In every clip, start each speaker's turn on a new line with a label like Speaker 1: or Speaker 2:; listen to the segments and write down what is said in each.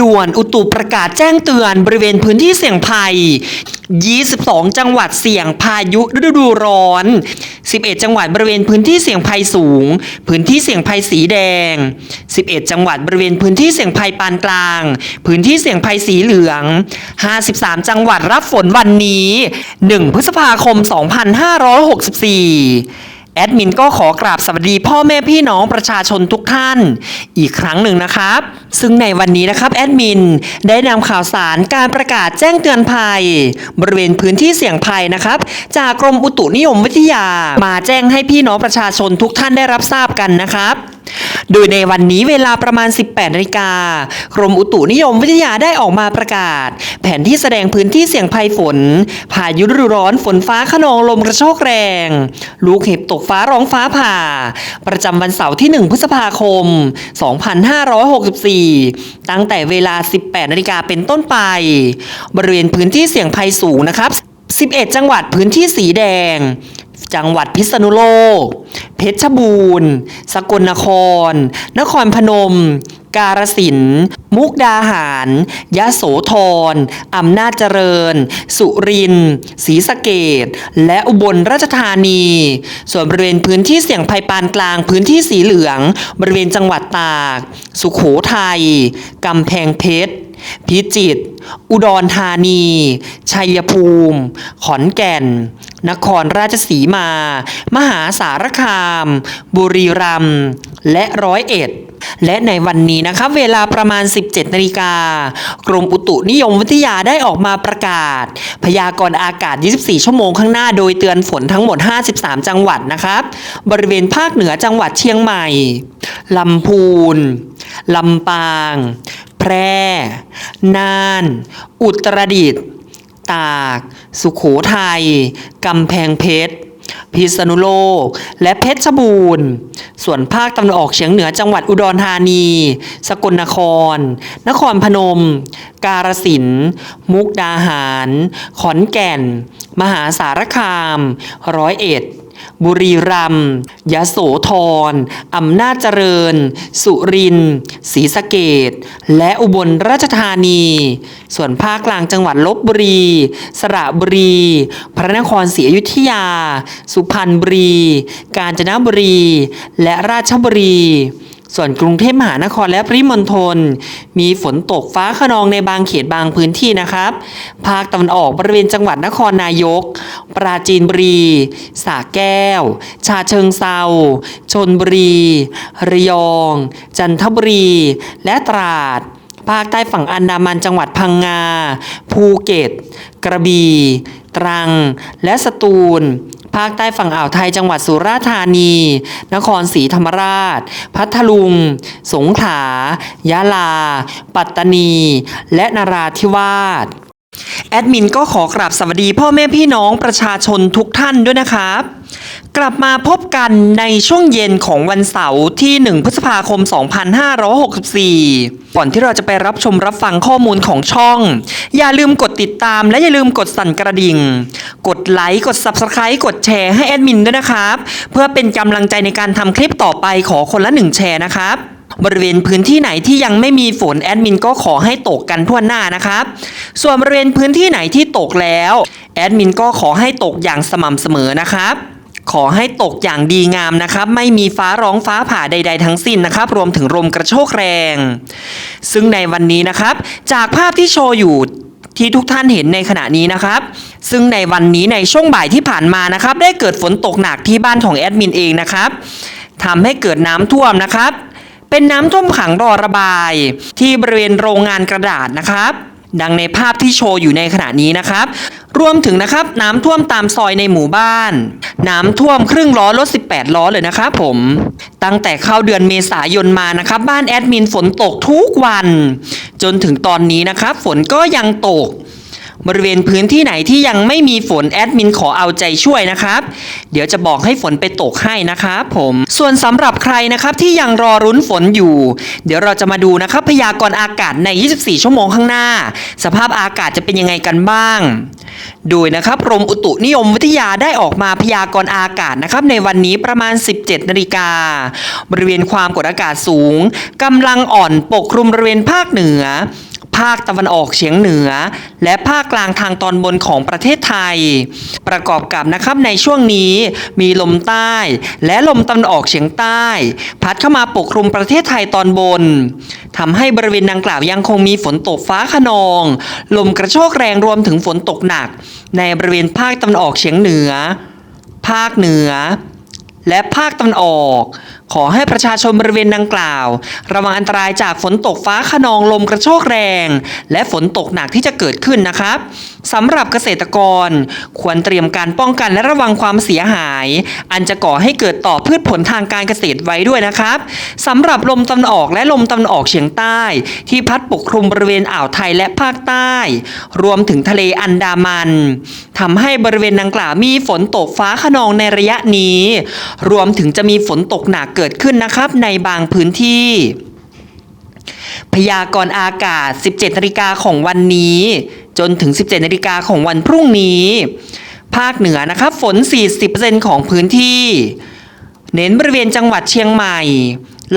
Speaker 1: ด่วนอุตุประกาศแจ้งเตือนบริเวณพื้นที่เสี่ยงภัย 22 จังหวัดเสี่ยงพายุฤดูร้อน 11 จังหวัดบริเวณพื้นที่เสี่ยงภัยสูง พื้นที่เสี่ยงภัยสีแดง 11 จังหวัดบริเวณพื้นที่เสี่ยงภัยปานกลาง พื้นที่เสี่ยงภัยสีเหลือง 53 จังหวัดรับฝนวันนี้ 1 พฤษภาคม 2564 แอดมินก็ขอกราบสวัสดีพ่อแม่พี่น้องประชาชนทุกท่าน อีกครั้งหนึ่งนะครับ ซึ่งในวันนี้นะครับแอดมินได้นำข่าวสารการประกาศแจ้งเตือนภัย บริเวณพื้นที่เสี่ยงภัยนะครับ จากกรมอุตุนิยมวิทยามาแจ้งให้พี่น้องประชาชนทุกท่านได้รับทราบกันนะครับ โดยในวันนี้เวลาประมาณ 18นาฬิกากรมอุตุนิยมวิทยาได้ออกมาประกาศ แผนที่แสดงพื้นที่เสี่ยงภัยฝนพายุฤดูร้อนฝนฟ้าขนองลมกระโชกแรง ลูกเห็บตกฟ้าร้องฟ้าผ่า ประจำวันเสาร์ที่ 1 พฤษภาคม 2564 ตั้งแต่เวลา 18นาฬิกาเป็นต้นไป บริเวณพื้นที่เสี่ยงภัยสูงนะครับ 11 จังหวัดพื้นที่สีแดง จังหวัดพิษณุโลก เพชรบูรณ์ สกลนคร นครพนม กาฬสินธุ์มุกดาหาร ยะโสธรอำนาจเจริญ สุรินทร์ศรีสะเกดและอุบลราชธานี ส่วนบริเวณพื้นที่เสี่ยงภัยปานกลางพื้นที่สีเหลือง บริเวณจังหวัดตาก สุขโขทัยกำแพงเพชร พิจิตร อุดรธานี ชัยภูมิ ขอนแก่น นครราชสีมา มหาสารคาม บุรีรัมย์ และร้อยเอ็ด และในวันนี้นะครับเวลาประมาณ 17นาฬิกากรมอุตุนิยมวิทยาได้ออกมาประกาศ พยากรณ์อากาศ 24 ชั่วโมงข้างหน้าโดยเตือนฝนทั้งหมด 53 จังหวัดนะครับ บริเวณภาคเหนือจังหวัดเชียงใหม่ ลำพูน ลำปาง แพร่ น่าน อุตรดิตถ์ ตาก สุขโขทัยกำแพงเพชร พิษณุโลก และเพชรบูรณ์ ส่วนภาคตะวันออกเฉียงเหนือจังหวัดอุดรธานี สกลนคร นครพนม กาฬสินธุ์มุกดาหาร ขอนแก่น มหาสารคาม ร้อยเอ็ด บุรีรัมย์ยโสธรอำนาจเจริญ สุรินทร์ศรีสะเกดและอุบลราชธานี ส่วนภาคกลางจังหวัดลบบุรี สระบุรี พระนครศรีอยุธยา สุพรรณบุรี กาญจนบุรี และราชบุรี ส่วนกรุงเทพมหานครและปริมณฑลมีฝนตกฟ้าขนองในบางเขตบางพื้นที่นะครับ ภาคตะวันออกบริเวณจังหวัดนครนายก ปราจีนบุรีสระแก้ว ชาเชิงเซาชนบุรี ระยอง จันทบุรี และตราด ภาคใต้ฝั่งอันดามันจังหวัดพังงา ภูเก็ต กระบี่ ตรัง และสตูล ภาคใต้ฝั่งอ่าวไทยจังหวัดสุราษฎร์ธานี นครศรีธรรมราช พัทลุง สงขลายะลา ปัตตานี และนราธิวาส แอดมินก็ขอกราบสวัสดีพ่อแม่พี่น้องประชาชนทุกท่านด้วยนะครับ กลับมาพบกันในช่วงเย็นของวันเสาร์ที่ 1 พฤษภาคม 2564 ก่อนที่เราจะไปรับชมรับฟังข้อมูลของช่อง อย่าลืมกดติดตามและอย่าลืมกดสั่นกระดิ่ง กดไลค์กด Subscribe กดแชร์ให้แอดมินด้วยนะครับ เพื่อเป็นกำลังใจในการทำคลิปต่อไปขอคนละหนึ่งแชร์นะครับ บริเวณพื้นที่ไหนที่ยังไม่มีฝนแอดมินก็ขอให้ตกกันทั่วหน้านะครับ ส่วนบริเวณพื้นที่ไหนที่ตกแล้วแอดมินก็ขอให้ตกอย่างสม่ำเสมอนะครับขอให้ตกอย่างดีงามนะครับ ไม่มีฟ้าร้องฟ้าผ่าใด ๆ ทั้งสิ้นนะครับ รวมถึงลมกระโชกแรง ซึ่งในวันนี้นะครับ จากภาพที่โชว์อยู่ที่ทุกท่านเห็นในขณะนี้นะครับ ซึ่งในวันนี้ในช่วงบ่ายที่ผ่านมานะครับ ได้เกิดฝนตกหนักที่บ้านของแอดมินเองนะครับทำให้เกิดน้ำท่วมนะครับ เป็นน้ำท่วมขังรอระบาย ที่บริเวณโรงงานกระดาษนะครับ ดังในภาพที่โชว์อยู่ในขณะนี้นะครับ รวมถึงนะครับน้ำท่วมตามซอยในหมู่บ้าน น้ำท่วมครึ่งล้อรถ 18 ล้อเลยนะครับผม ตั้งแต่เข้าเดือนเมษายนมานะครับ บ้านแอดมินฝนตกทุกวัน จนถึงตอนนี้นะครับ ฝนก็ยังตก บริเวณพื้นที่ไหนที่ยังไม่มีฝนแอดมินขอเอาใจช่วยนะครับ เดี๋ยวจะบอกให้ฝนไปตกให้นะครับผมส่วนสำหรับใครนะครับที่ยังรอรุ้นฝนอยู่ เดี๋ยวเราจะมาดูนะครับพยากรณ์อากาศใน 24 ชั่วโมงข้างหน้า สภาพอากาศจะเป็นยังไงกันบ้าง โดยนะครับกรมอุตุนิยมวิทยาได้ออกมาพยากรณ์อากาศนะครับในวันนี้ประมาณ 17นาฬิกาบริเวณความกดอากาศสูงกำลังอ่อนปกคลุมบริเวณภาคเหนือ ภาคตะวันออกเฉียงเหนือ และภาคกลางทางตอนบนของประเทศไทย ประกอบกับนะครับในช่วงนี้มีลมใต้ และลมตะวันออกเฉียงใต้ พัดเข้ามาปกคลุมประเทศไทยตอนบนทำให้บริเวณดังกล่าวยังคงมีฝนตกฟ้าขนอง ลมกระโชกแรงรวมถึงฝนตกหนัก ในบริเวณภาคตะวันออกเฉียงเหนือ ภาคเหนือ และภาคตะวันออก ขอให้ประชาชนบริเวณดังกล่าว ระวังอันตรายจากฝนตกฟ้าขนองลมกระโชกแรง และฝนตกหนักที่จะเกิดขึ้นนะครับสำหรับเกษตรกร ควรเตรียมการป้องกันและระวังความเสียหาย อันจะก่อให้เกิดต่อพืชผลทางการเกษตรไว้ด้วยนะครับสำหรับลมตะวันออกและลมตะวันออกเฉียงใต้ ที่พัดปกคลุมบริเวณอ่าวไทยและภาคใต้ รวมถึงทะเลอันดามันทำให้บริเวณดังกล่าวมีฝนตกฟ้าขนองในระยะนี้ รวมถึงจะมีฝนตกหนักเกิดขึ้นนะครับในบางพื้นที่ พยากรณ์อากาศ 17นาฬิกาของวันนี้ จนถึง 17นาฬิกาของวันพรุ่งนี้ ภาคเหนือนะครับฝน 40%ของพื้นที่ เน้นบริเวณจังหวัดเชียงใหม่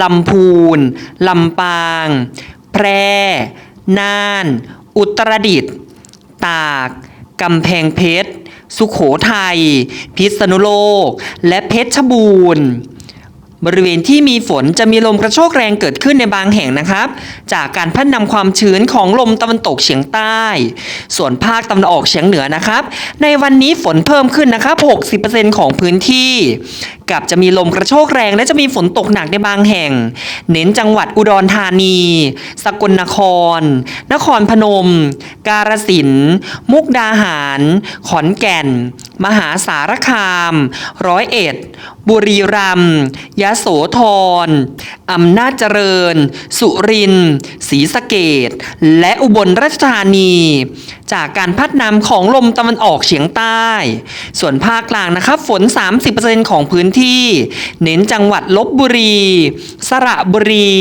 Speaker 1: ลำพูนลำปาง แพร่ น่าน อุตรดิตถ์ตากกำแพงเพชร สุขโขทัย พิษณุโลก และเพชรบูรณ์ บริเวณที่มีฝนจะมีลมกระโชกแรงเกิดขึ้นในบางแห่งนะครับ จากการพัดนำความชื้นของลมตะวันตกเฉียงใต้ ส่วนภาคตะวันออกเฉียงเหนือนะครับ ในวันนี้ฝนเพิ่มขึ้นนะครับ 60%ของพื้นที่ กับจะมีลมกระโชกแรงและจะมีฝนตกหนักในบางแห่ง เน้นจังหวัดอุดรธานี สกลนคร นครพนม กาฬสินธุ์มุกดาหาร ขอนแก่น มหาสารคาม ร้อยเอ็ด บุรีรัมย์ยะโสธรอำนาจเจริญ สุรินทร์ศรีสะเกดและอุบลราชธานี จากการพัดนำของลมตะวันออกเฉียงใต้ ส่วนภาคกลางนะครับฝน 30%ของพื้นที่ เน้นจังหวัดลบบุรี สระบุรี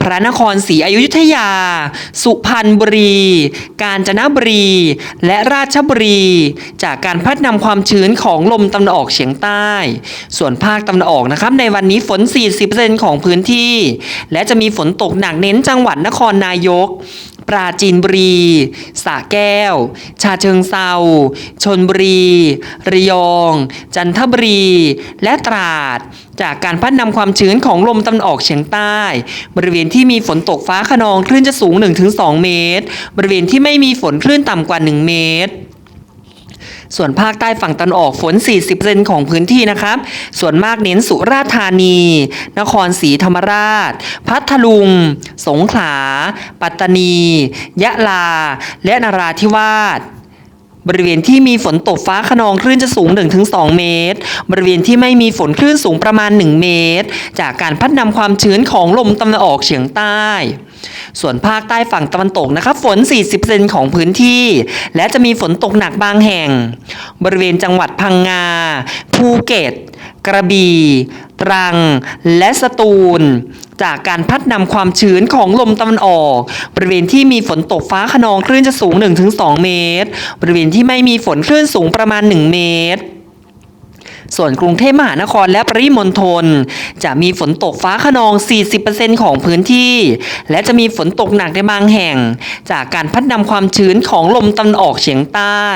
Speaker 1: พระนครศรีอยุธยา สุพรรณบุรี กาญจนบุรี และราชบุรี จากการพัดนำความชื้นของลมตะวันออกเฉียงใต้ ส่วนภาคตะวันออกนะครับในวันนี้ฝน 40%ของพื้นที่ และจะมีฝนตกหนักเน้นจังหวัดนครนายก ปราจีนบุรีสระแก้ว ชาเชิงเซาชนบุรี ระยอง จันทบุรี และตราด จากการพัดนำความชื้นของลมตะวันออกเฉียงใต้ บริเวณที่มีฝนตกฟ้าขนองคลื่นจะสูง 1-2 เมตร บริเวณที่ไม่มีฝนคลื่นต่ำกว่า 1 เมตร ส่วนภาคใต้ฝั่งตะวันออกฝน 40%ของพื้นที่นะครับ ส่วนมากเน้นสุราษฎร์ธานี นครศรีธรรมราช พัทลุง สงขลา ปัตตานี ยะลา และนราธิวาส บริเวณที่มีฝนตกฟ้าขนองคลื่นจะสูง 1-2 เมตร บริเวณที่ไม่มีฝนคลื่นสูงประมาณ 1 เมตร จากการพัดนำความชื้นของลมตะวันออกเฉียงใต้ ส่วนภาคใต้ฝั่งตะวันตกนะครับฝน 40%ของพื้นที่ และจะมีฝนตกหนักบางแห่ง บริเวณจังหวัดพังงา ภูเก็ต กระบี่ ตรัง และสตูล จากการพัดนำความชื้นของลมตะวันออก บริเวณที่มีฝนตกฟ้าขนองคลื่นจะสูง 1-2 เมตร บริเวณที่ไม่มีฝนคลื่นสูงประมาณ 1 เมตรส่วนกรุงเทพมหานครและปริมณฑลจะมีฝนตกฟ้าขนอง 40%ของพื้นที่ และจะมีฝนตกหนักในบางแห่ง จากการพัดนำความชื้นของลมตะวันออกเฉียงใต้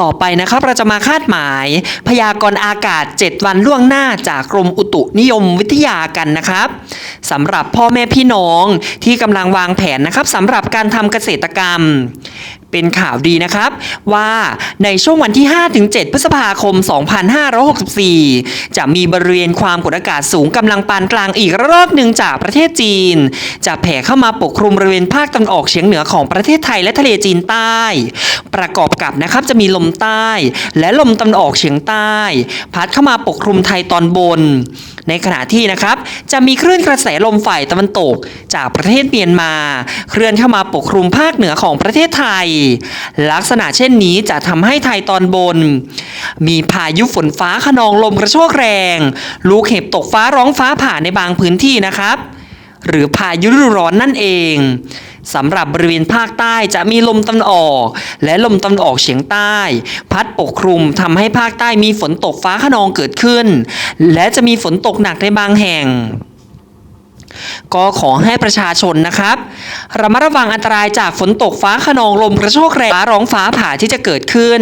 Speaker 1: ต่อไปนะครับเราจะมาคาดหมาย พยากรณ์อากาศ 7 วันล่วงหน้าจากกรมอุตุนิยมวิทยากันนะครับสำหรับพ่อแม่พี่น้องที่กำลังวางแผนนะครับสำหรับการทำเกษตรกรรม เป็นข่าวดีนะครับว่าในช่วงวันที่ 5-7 พฤษภาคม 2564 จะมีบริเวณความกดอากาศสูงกำลังปานกลางอีกรอกหนึ่งจากประเทศจีน จะแผ่เข้ามาปกคลุมบริเวณภาคตะวันออกเฉียงเหนือของประเทศไทยและทะเลจีนใต้ ประกอบกับนะครับจะมีลมใต้ และลมตะวันออกเฉียงใต้ พัดเข้ามาปกคลุมไทยตอนบน ในขณะที่นะครับจะมีคลื่นกระแสลมฝ่ายตะวันตก จากประเทศเมียนมา เคลื่อนเข้ามาปกคลุมภาคเหนือของประเทศไทย ลักษณะเช่นนี้จะทำให้ไทยตอนบน มีพายุฝนฟ้าขนองลมกระโชกแรง ลูกเห็บตกฟ้าร้องฟ้าผ่าในบางพื้นที่นะครับ หรือพายุฤดูร้อนนั่นเองสำหรับบริเวณภาคใต้จะมีลมตะวันออก และลมตะวันออกเฉียงใต้ พัดปกคลุมทำให้ภาคใต้มีฝนตกฟ้าขนองเกิดขึ้น และจะมีฝนตกหนักในบางแห่ง ก็ขอให้ประชาชนนะครับระมัดระวังอันตรายจากฝนตกฟ้าขนองลมกระโชกแรงฟ้าร้องฟ้าผ่าที่จะเกิดขึ้น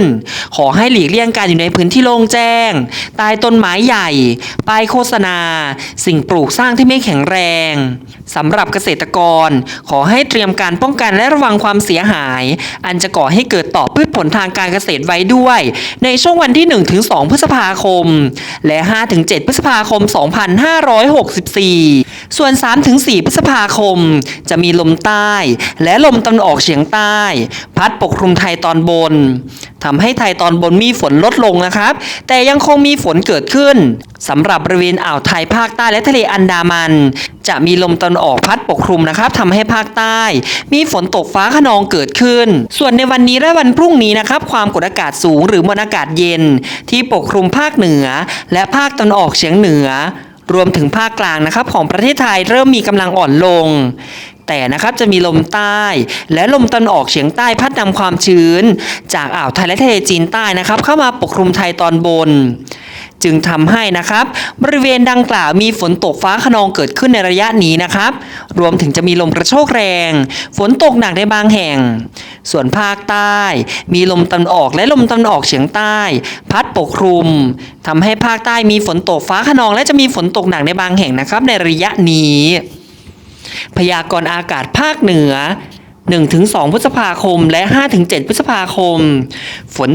Speaker 1: ขอให้หลีกเลี่ยงการอยู่ในพื้นที่โล่งแจ้ง ใต้ต้นไม้ใหญ่ป้ายโฆษณา สิ่งปลูกสร้างที่ไม่แข็งแรงสำหรับเกษตรกร ขอให้เตรียมการป้องกันและระวังความเสียหาย อันจะก่อให้เกิดต่อพืชผลทางการเกษตรไว้ด้วย ในช่วงวันที่ 1-2 พฤษภาคม และ 5-7 พฤษภาคม 2564 ส่วน3-4 พฤษภาคม จะมีลมใต้ และลมตะวันออกเฉียงใต้ พัดปกคลุมไทยตอนบนทำให้ไทยตอนบนมีฝนลดลงนะครับ แต่ยังคงมีฝนเกิดขึ้นสำหรับบริเวณอ่าวไทยภาคใต้และทะเลอันดามัน จะมีลมตะวันออกพัดปกคลุมนะครับทำให้ภาคใต้ มีฝนตกฟ้าขนองเกิดขึ้น ส่วนในวันนี้และวันพรุ่งนี้นะครับ ความกดอากาศสูงหรือมวลอากาศเย็น ที่ปกคลุมภาคเหนือ และภาคตะวันออกเฉียงเหนือ รวมถึงภาคกลางนะครับของประเทศไทยเริ่มมีกำลังอ่อนลง แต่นะครับจะมีลมใต้และลมตะวันออกเฉียงใต้พัดนำความชื้น จากอ่าวไทยและทะเลจีนใต้นะครับ เข้ามาปกคลุมไทยตอนบน จึงทำให้นะครับ บริเวณดังกล่าวมีฝนตกฟ้าขนองเกิดขึ้นในระยะนี้นะครับ รวมถึงจะมีลมกระโชกแรง ฝนตกหนักในบางแห่ง ส่วนภาคใต้ มีลมตะวันออกและลมตะวันออกเฉียงใต้ พัดปกคลุมทำให้ภาคใต้มีฝนตกฟ้าขนอง และจะมีฝนตกหนักในบางแห่งนะครับ ในระยะนี้ พยากรณ์อากาศภาคเหนือ 1-2 พฤษภาคม และ 5-7 พฤษภาคม ฝน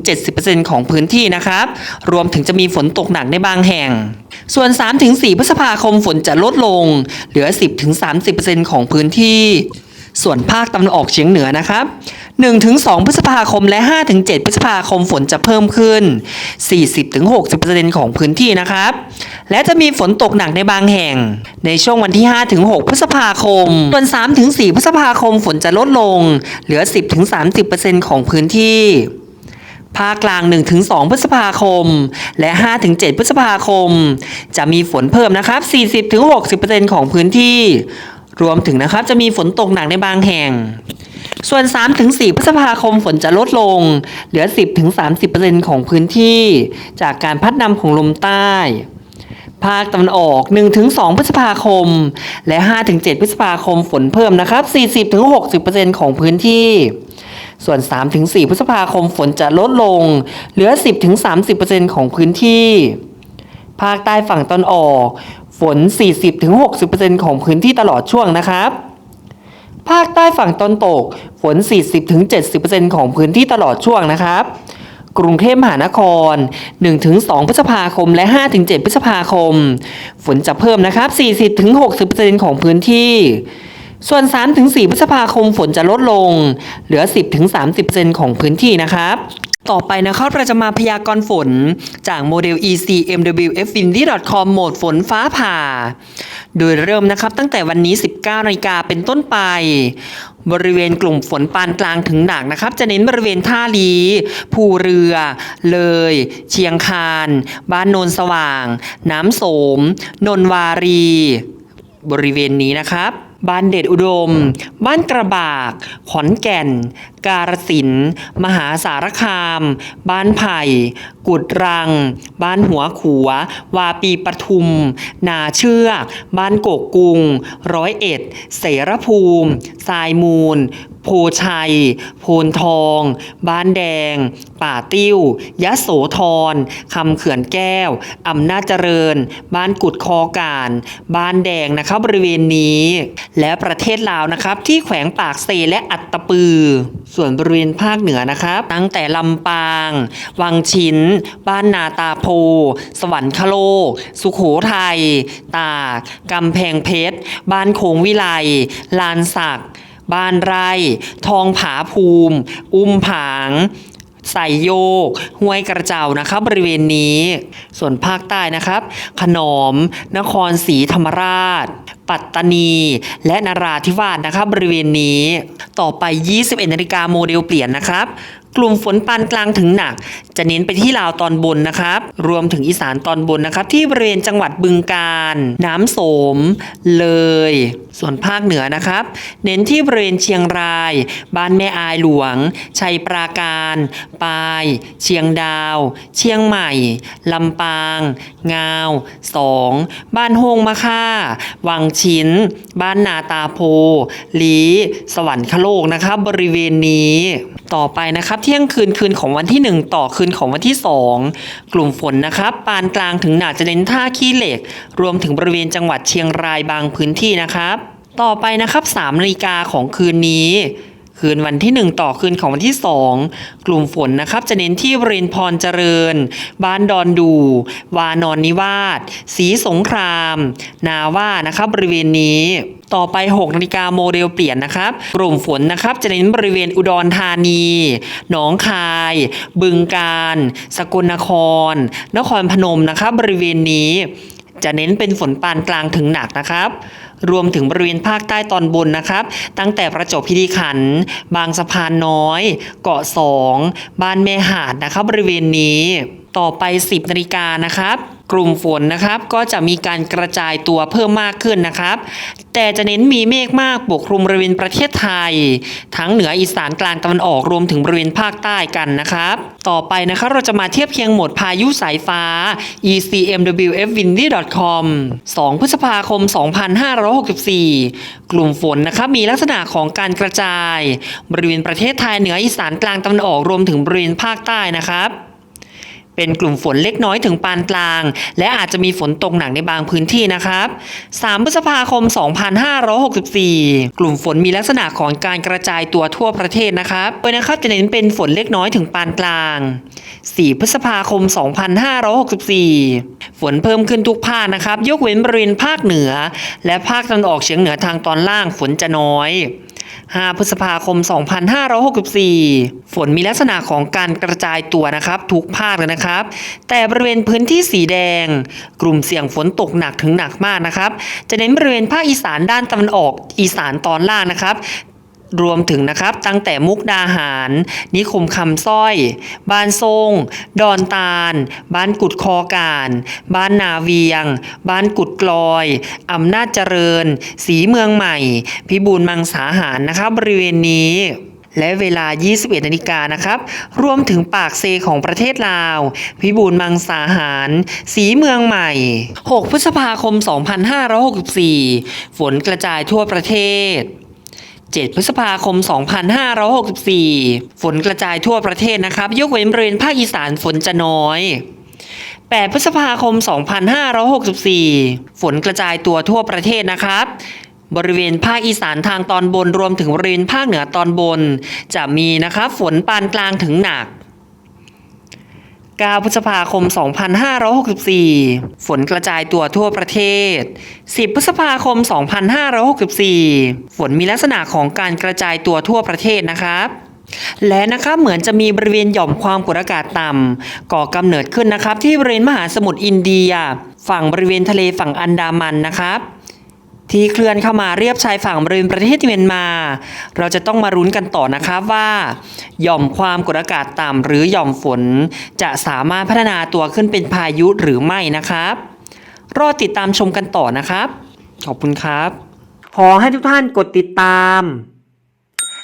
Speaker 1: 40-70%ของพื้นที่นะครับ รวมถึงจะมีฝนตกหนักในบางแห่ง ส่วน 3-4 พฤษภาคมฝนจะลดลง เหลือ 10-30%ของพื้นที่ ส่วนภาคตะวันออกเฉียงเหนือนะครับ 1-2 พฤษภาคมและ 5-7 พฤษภาคมฝนจะเพิ่มขึ้น 40-60%ของพื้นที่นะครับ และจะมีฝนตกหนักในบางแห่ง ในช่วงวันที่ 5-6 พฤษภาคม ส่วน 3-4 พฤษภาคมฝนจะลดลง เหลือ 10-30%ของพื้นที่ภาคกลาง 1-2 พฤษภาคม และ 5-7 พฤษภาคม จะมีฝนเพิ่มนะครับ 40-60%ของพื้นที่ รวมถึงนะครับจะมีฝนตกหนักในบางแห่ง ส่วน 3-4 พฤษภาคมฝนจะลดลง เหลือ 10-30%ของพื้นที่ จากการพัดนำของลมใต้ ภาคตะวันออก 1-2 พฤษภาคม และ 5-7 พฤษภาคมฝนเพิ่มนะครับ 40-60%ของพื้นที่ ส่วน 3-4 พฤษภาคมฝนจะลดลง เหลือ 10-30%ของพื้นที่ ภาคใต้ฝั่งตอนออก ฝน 40-60%ของพื้นที่ตลอดช่วงนะครับ ภาคใต้ฝั่งตอนตก ฝน 40-70%ของพื้นที่ตลอดช่วงนะครับ กรุงเทพมหานคร 1-2 พฤษภาคมและ 5-7 พฤษภาคม ฝนจะเพิ่มนะครับ 40-60%ของพื้นที่ ส่วน 3-4 พฤษภาคมฝนจะลดลง เหลือ 10-30%ของพื้นที่นะครับ ต่อไปนะครับเราจะมาพยากรณ์ฝนจากโมเดล ECMWFWindy.com โหมดฝนฟ้าผ่า โดยเริ่มนะครับตั้งแต่วันนี้ 19นาฬิกาเป็นต้นไป บริเวณกลุ่มฝนปานกลางถึงหนักนะครับ จะเน้นบริเวณท่าลี ภูเรือ เลย เชียงคาน บ้านโนนสว่าง น้ำโสม นนวารี บริเวณนี้นะครับ บ้านเด็ดอุดม บ้านกระบาก ขอนแก่น การสินธุ์มหาสารคาม บ้านไผ่ กุดรัง บ้านหัวขัว วาปีปทุม นาเชือก บ้านกกกุง ร้อยเอ็ด เสรภูมิทรายมูลโพชัยโพนทอง บ้านแดง ป่าติ้วยะโสธรคำเขื่อนแก้วอำนาจเจริญ บ้านกุดคอการ บ้านแดงนะครับบริเวณนี้ และประเทศลาวนะครับ ที่แขวงปากเซและอัตตปือ ส่วนบริเวณภาคเหนือนะครับ ตั้งแต่ลำปาง วังชินบ้านนาตาโพ สวรรคโลก สุขโขทัย ตาก กำแพงเพชร บ้านโคงวิไล ลานสัก บ้านไร่ ทองผาภูมิ อุ้มผางใส่โยก ห้วยกระเจ้านะครับบริเวณนี้ ส่วนภาคใต้นะครับ ขนอม นครศรีธรรมราช ปัตตานี และนราธิวาสนะครับบริเวณนี้ ต่อไป 21นาฬิกาโมเดลเปลี่ยนนะครับกลุ่มฝนปานกลางถึงหนัก จะเน้นไปที่ลาวตอนบนนะครับ รวมถึงอีสานตอนบนนะครับ ที่บริเวณจังหวัดบึงกาฬน้ำโสม เลย ส่วนภาคเหนือนะครับ เน้นที่บริเวณเชียงราย บ้านแม่อายหลวง ชัยปราการ ปาย เชียงดาว เชียงใหม่ ลำปาง งาวสองบ้านโฮงมะค่า วังชิ้น บ้านนาตาโพ ลี สวรรคโลกนะครับบริเวณนี้ ต่อไปนะครับเที่ยงคืนคืนของวันที่ 1 ต่อคืนของวันที่ 2 กลุ่มฝนนะครับ ปานกลางถึงหนาจะเน้นท่าขี้เหล็ก รวมถึงบริเวณจังหวัดเชียงรายบางพื้นที่นะครับ ต่อไปนะครับ3นาฬิกาของคืนนี้ คืนวันที่ 1 ต่อคืนของวันที่ 2 กลุ่มฝนนะครับจะเน้นที่บริเวณพรเจริญ บ้านดอนดู วานอนนิวาสสีสงคราม นาว่านะครับบริเวณนี้ต่อไป 6นาฬิกาโมเดลเปลี่ยนนะครับ กลุ่มฝนนะครับ จะเน้นบริเวณอุดรธานี หนองคาย บึงกาฬ สกลนคร นครพนมนะครับบริเวณนี้ จะเน้นเป็นฝนปานกลางถึงหนักนะครับ รวมถึงบริเวณภาคใต้ตอนบนนะครับ ตั้งแต่ประจวบคีรีขันธ์บางสะพานน้อย เกาะสองบ้านแม่หาดนะครับบริเวณนี้ ต่อไป 10นาฬิกานะครับ กลุ่มฝนนะครับก็จะมีการกระจายตัวเพิ่มมากขึ้นนะครับ แต่จะเน้นมีเมฆมากปกคลุมบริเวณประเทศไทย ทั้งเหนืออีสานกลางตะวันออกรวมถึงบริเวณภาคใต้กันนะครับ ต่อไปนะครับเราจะมาเทียบเคียงโหมดพายุสายฟ้า ECMWFWindy.com 2 พฤษภาคม 2564 กลุ่มฝนนะครับมีลักษณะของการกระจาย บริเวณประเทศไทยเหนืออีสานกลางตะวันออกรวมถึงบริเวณภาคใต้นะครับ เป็นกลุ่มฝนเล็กน้อยถึงปานกลาง และอาจจะมีฝนตกหนักในบางพื้นที่นะครับ 3 พฤษภาคม 2564 กลุ่มฝนมีลักษณะของการกระจายตัวทั่วประเทศนะครับโดยนะครับจะเน้นเป็นฝนเล็กน้อยถึงปานกลาง 4 พฤษภาคม 2564 ฝนเพิ่มขึ้นทุกภาคนะครับ ยกเว้นบริเวณภาคเหนือ และภาคตะวันออกเฉียงเหนือทางตอนล่างฝนจะน้อย 5 พฤษภาคม 2564 ฝนมีลักษณะของการกระจายตัวนะครับทุกภาคเลยนะครับ แต่บริเวณพื้นที่สีแดง กลุ่มเสี่ยงฝนตกหนักถึงหนักมากนะครับ จะเน้นบริเวณภาคอีสานด้านตะวันออกอีสานตอนล่างนะครับ รวมถึงนะครับตั้งแต่มุกดาหาร นิคมคำสร้อย บ้านทรงดอนตาล บ้านกุดคอการ บ้านนาเวียง บ้านกุดกลอยอำนาจเจริญ สีเมืองใหม่ พิบูลมังสาหารนะครับบริเวณนี้และเวลา 21นาฬิกานะครับ รวมถึงปากเซของประเทศลาว พิบูลมังสาหาร สีเมืองใหม่ 6 พฤษภาคม 2564 ฝนกระจายทั่วประเทศ 7 พฤษภาคม 2564 ฝนกระจายทั่วประเทศนะครับ ยกเว้นบริเวณภาคอีสานฝนจะน้อย 8 พฤษภาคม 2564 ฝนกระจายตัวทั่วประเทศนะครับบริเวณภาคอีสานทางตอนบนรวมถึงบริเวณภาคเหนือตอนบน จะมีนะครับฝนปานกลางถึงหนัก 9 พฤษภาคม 2564 ฝนกระจายตัวทั่วประเทศ 10 พฤษภาคม 2564 ฝนมีลักษณะของการกระจายตัวทั่วประเทศนะครับและนะครับเหมือนจะมีบริเวณหย่อมความกดอากาศต่ำก่อกำเนิดขึ้นนะครับ ที่บริเวณมหาสมุทรอินเดีย ฝั่งบริเวณทะเลฝั่งอันดามันนะครับ ที่เคลื่อนเข้ามาเรียบชายฝั่งบริเวณประเทศเมียนมา เราจะต้องมารุ้นกันต่อนะครับว่าหย่อมความกดอากาศต่ำหรือหย่อมฝน จะสามารถพัฒนาตัวขึ้นเป็นพายุหรือไม่นะครับ รอติดตามชมกันต่อนะครับ ขอบคุณครับ ขอให้ทุกท่านกดติดตาม